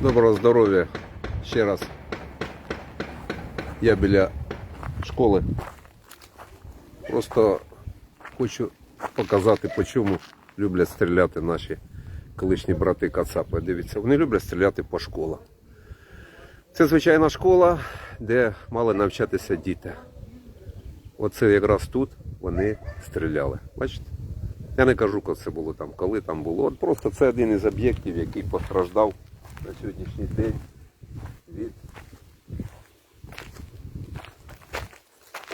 Доброго здоров'я ще раз. Я біля школи. Просто хочу показати, по чому люблять стріляти наші колишні брати Кацапи. Дивіться, вони люблять стріляти по школах. Це звичайна школа, де мали навчатися діти. Оце якраз тут вони стріляли. Бачите? Я не кажу, коли це було там, коли там було. От просто це один із об'єктів, який постраждав на сьогоднішній день від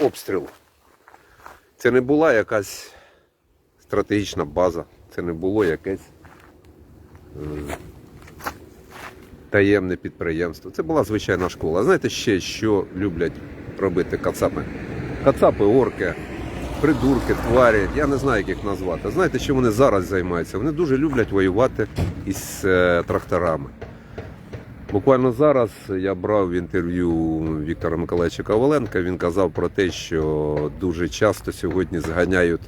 обстрілу. Це не була якась стратегічна база, це не було якесь е, таємне підприємство. Це була звичайна школа. Знаєте ще, що люблять робити кацапи? Кацапи, орки, придурки, тварі, я не знаю, як їх назвати. Знаєте, що вони зараз займаються? Вони дуже люблять воювати із е, тракторами. Буквально зараз я брав інтерв'ю Віктора Миколаївича Коваленка. Він казав про те, що дуже часто сьогодні зганяють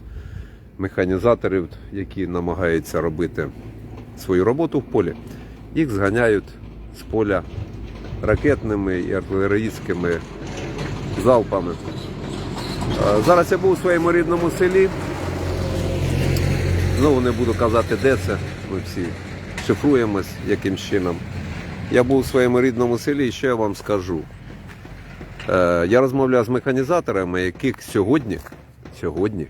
механізаторів, які намагаються робити свою роботу в полі. Їх зганяють з поля ракетними і артилерійськими залпами. Зараз я був у своєму рідному селі. Знову не буду казати, де це. Ми всі шифруємось яким чином. Я був у своєму рідному селі, і що я вам скажу. Е, я розмовляв з механізаторами, яких сьогодні, сьогодні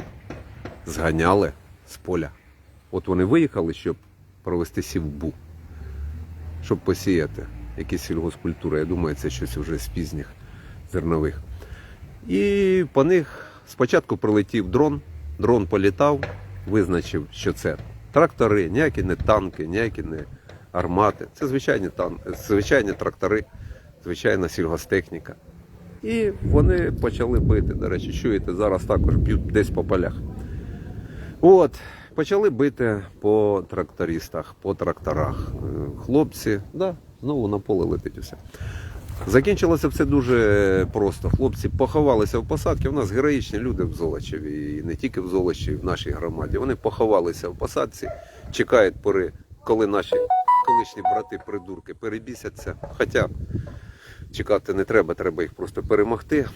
зганяли з поля. От вони виїхали, щоб провести сівбу, щоб посіяти якісь сільгоспкультури. Я думаю, це щось вже з пізніх зернових. І по них спочатку прилетів дрон, дрон політав, визначив, що це трактори, ніякі не танки, ніякі не армати. Це звичайні, тан... звичайні трактори, звичайна сільгостехніка. І вони почали бити. До речі, чуєте, зараз також б'ють десь по полях. От, почали бити по трактористах, по тракторах. Е, Хлопці, да, знову на поле летить усе. Закінчилося все дуже просто. Хлопці поховалися в посадці. У нас героїчні люди в Золочеві, і не тільки в Золочеві, в нашій громаді. Вони поховалися в посадці, чекають пори, коли наші колишні брати-придурки перебісяться. Хоча чекати не треба, треба їх просто перемогти.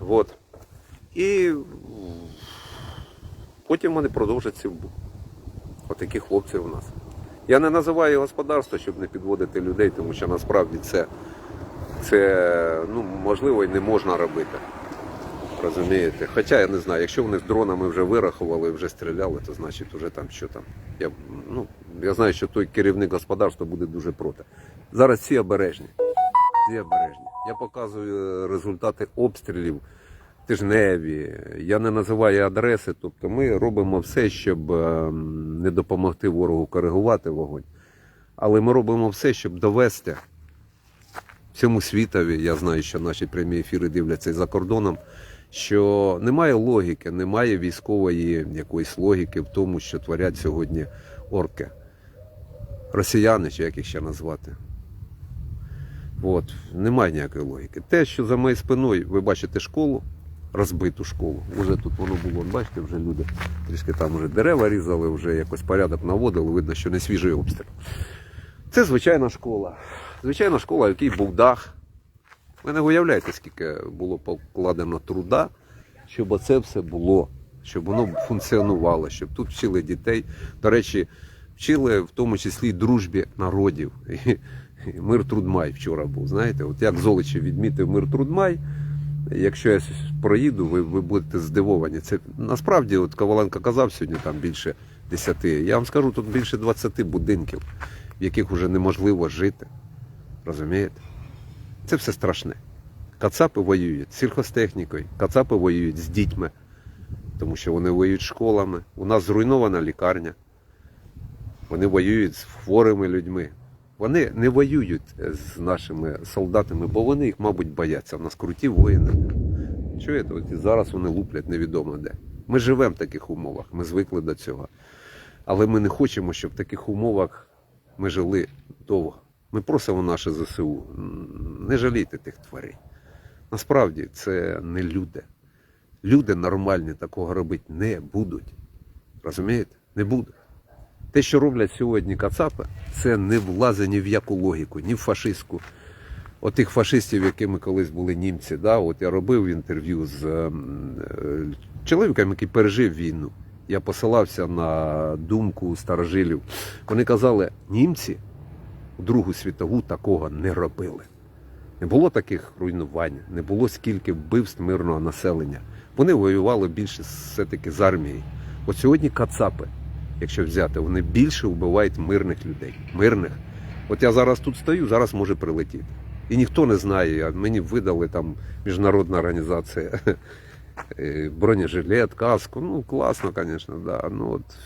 От. І потім вони продовжать сівбу. Отакі хлопці у нас. Я не називаю господарство, щоб не підводити людей, тому що насправді це, це ну, можливо і не можна робити. Розумієте? Хоча я не знаю, якщо вони з дронами вже вирахували, вже стріляли, то значить вже там що там. Я, ну, я знаю, що той керівник господарства буде дуже проти. Зараз всі обережні. Всі обережні. Я показую результати обстрілів тижневі. Я не називаю адреси. Тобто ми робимо все, щоб е, не допомогти ворогу коригувати вогонь. Але ми робимо все, щоб довести всьому світові. Я знаю, що наші прямі ефіри дивляться і за кордоном. Що немає логіки, немає військової якоїсь логіки в тому, що творять сьогодні орки. Росіяни, чи як їх ще назвати. От, немає ніякої логіки. Те, що за моєю спиною, ви бачите школу, розбиту школу. Уже тут воно було, бачите, вже люди трішки там вже дерева різали, вже якось порядок наводили, видно, що не свіжий обстріл. Це звичайна школа. Звичайна школа, в якій був дах. Ви не уявляєте, скільки було покладено труда, щоб оце все було, щоб воно функціонувало, щоб тут вчили дітей. До речі, вчили в тому числі дружбі народів. Мир Трудмай вчора був. Знаєте, от як Золочів відмітив мир Трудмай. Якщо я проїду, ви, ви будете здивовані. Це насправді, от Коваленко казав сьогодні там більше 10. Я вам скажу, тут більше 20 будинків, в яких вже неможливо жити. Розумієте? Це все страшне. Кацапи воюють з сільхозтехнікою, кацапи воюють з дітьми, тому що вони воюють школами. У нас зруйнована лікарня. Вони воюють з хворими людьми. Вони не воюють з нашими солдатами, бо вони їх, мабуть, бояться. У нас круті воїни. Чуєте, от зараз вони луплять невідомо де. Ми живемо в таких умовах, ми звикли до цього. Але ми не хочемо, щоб в таких умовах ми жили довго. Ми просимо наше ЗСУ, не жалійте тих тварей. Насправді це не люди. Люди нормальні такого робити не будуть. Розумієте? Не будуть. Те, що роблять сьогодні Кацапи, це не влазить ні в яку логіку, ні в фашистську. Отих фашистів, якими колись були німці, да, от я робив інтерв'ю з ем, е, чоловіком, який пережив війну. Я посилався на думку старожилів. Вони казали, німці у Другу світову такого не робили. Не було таких руйнувань, не було скільки вбивств мирного населення. Вони воювали більше все-таки з армією. От сьогодні кацапи, якщо взяти, вони більше вбивають мирних людей. Мирних. От я зараз тут стою, зараз може прилетіти. І ніхто не знає. Мені видали там міжнародна організація е, бронежилет, каску. Ну, класно, звісно, да. Ну, от,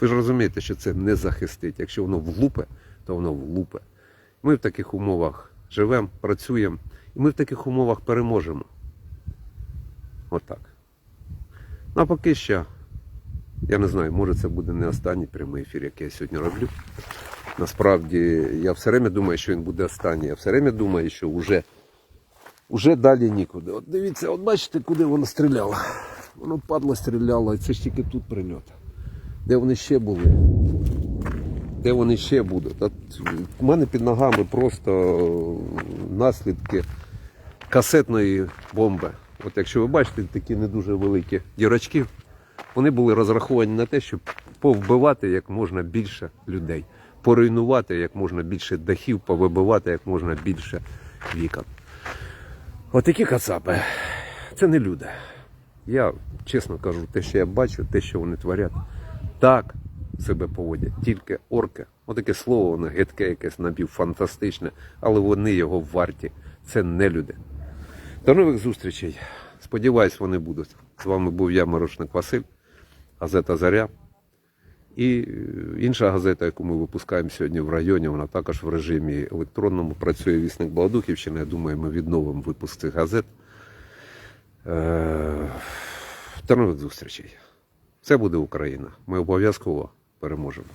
ви ж розумієте, що це не захистить. Якщо воно влупе, то воно влупе. Ми в таких умовах живемо, працюємо, і ми в таких умовах переможемо. Отак. Ну, а поки що, я не знаю, може це буде не останній прямий ефір, який я сьогодні роблю. Насправді, я все время думаю, що він буде останній. Я все время думаю, що вже, вже далі нікуди. От дивіться, от бачите, куди воно стріляло. Воно падло стріляло, і це ж тільки тут прильот. Де вони ще були? Де вони ще будуть? От у мене під ногами просто наслідки касетної бомби. От якщо ви бачите такі не дуже великі дірочки, вони були розраховані на те, щоб повбивати як можна більше людей, поруйнувати як можна більше дахів, повибивати як можна більше вікон. От такі кацапи. Це не люди. Я чесно кажу, те, що я бачу, те, що вони творять, так себе поводять. Тільки орки. Отаке слово, воно гидке, якесь напівфантастичне, але вони його варті. Це не люди. До нових зустрічей. Сподіваюсь, вони будуть. З вами був я, Морошник Василь, газета Заря. І е, інша газета, яку ми випускаємо сьогодні в районі, вона також в режимі електронному працює вісник Баладухівщини. Я думаю, ми відновимо випуск цих газет. Е, До нових зустрічей. Це буде Україна. Ми обов'язково переможемо.